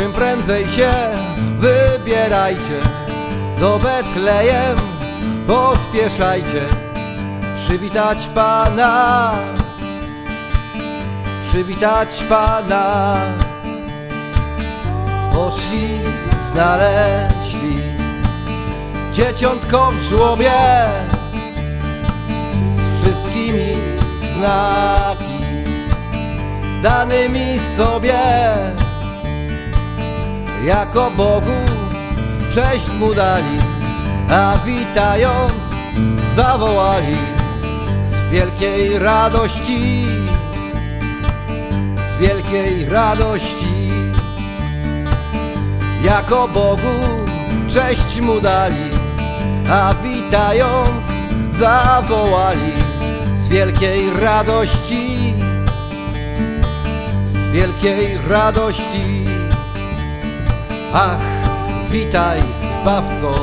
Czym prędzej się wybierajcie. Do Betlejem pospieszajcie. Przywitać Pana. Przywitać Pana. Poszli, znaleźli Dzieciątko w żłobie. Z wszystkimi znaki Danymi sobie Jako Bogu cześć mu dali A witając zawołali Z wielkiej radości Z wielkiej radości jako Bogu cześć mu dali, a witając zawołali z wielkiej radości, z wielkiej radości. Ach, witaj zbawco,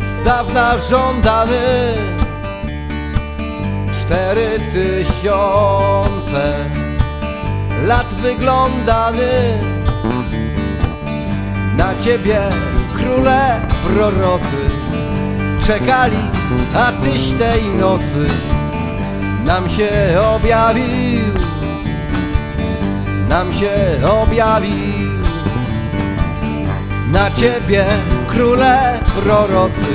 z dawna żądany, cztery tysiące lat wyglądany. Na ciebie króle prorocy czekali, a tyś tej nocy nam się objawił, nam się objawił. Na ciebie króle prorocy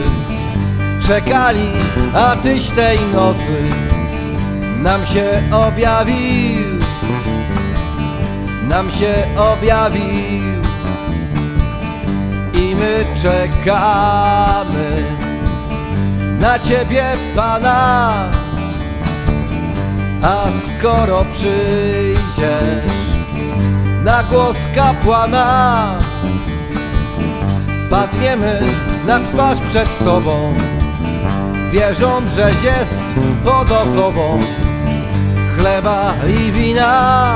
czekali, a tyś tej nocy nam się objawił, nam się objawił i my czekamy na Ciebie, Pana. A skoro przyjdzie na głos kapłana, padniemy na twarz przed Tobą, wierząc, że jest pod osobą chleba i wina,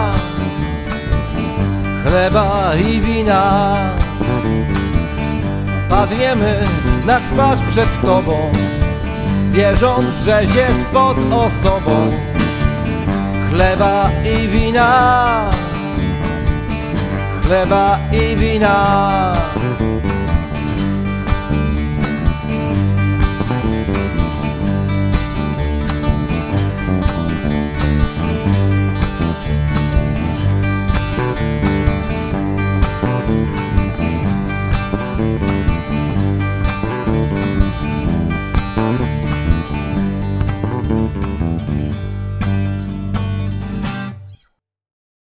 chleba i wina. Padniemy na twarz przed Tobą, wierząc, żeś jest pod osobą chleba i wina, chleba i wina. 了。